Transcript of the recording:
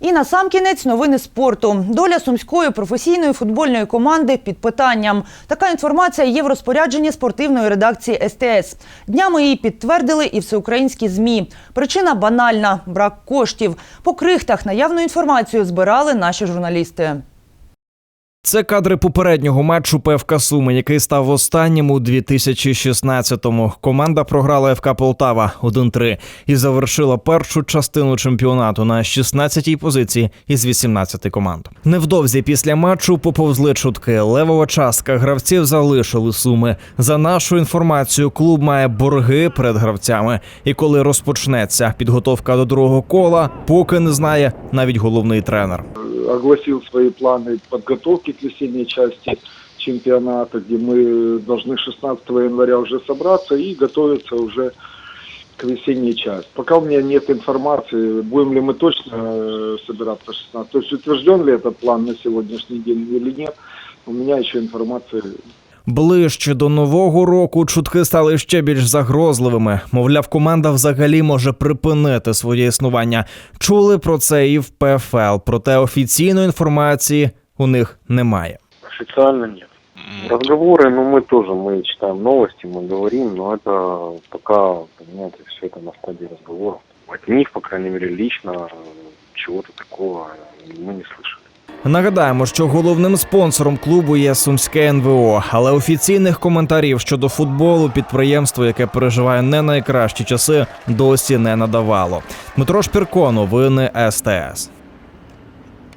І на сам кінець новини спорту. Доля сумської професійної футбольної команди під питанням. Така інформація є в розпорядженні спортивної редакції СТС. Днями її підтвердили і всеукраїнські змі. Причина банальна брак коштів. По крихтах наявну інформацію збирали наші журналісти. Це кадри попереднього матчу ПФК Суми, який став останнім у 2016-му. Команда програла ФК Полтава 1-3 і завершила першу частину чемпіонату на 16-й позиції із 18 команд. Невдовзі після матчу поповзли чутки. Левова частка гравців залишили суми. За нашу інформацію, клуб має борги перед гравцями. І коли розпочнеться підготовка до другого кола, поки не знає навіть головний тренер огласил свои планы подготовки к весенней части чемпионата, где мы должны 16 января уже собраться и готовиться уже к весенней части. Пока у меня нет информации, будем ли мы точно э, собираться 16, то есть утвержден ли этот план на сегодняшний день или нет, у меня еще информации Ближче до нового року чутки стали ще більш загрозливими. Мовляв, команда взагалі може припинити своє існування. Чули про це і в ПФЛ, проте офіційної інформації у них немає. Официально нет. Разговоры, ну мы тоже, мы читаем новости, мы говорим, но это пока, понимаете, все это на стадии разговоров. От них, по крайней мере, лично э, чего-то такого мы не слышали. Нагадаємо, що головним спонсором клубу є сумське НВО, але офіційних коментарів щодо футболу підприємство, яке переживає не найкращі часи, досі не надавало. Дмитро Шпірко, новини СТС.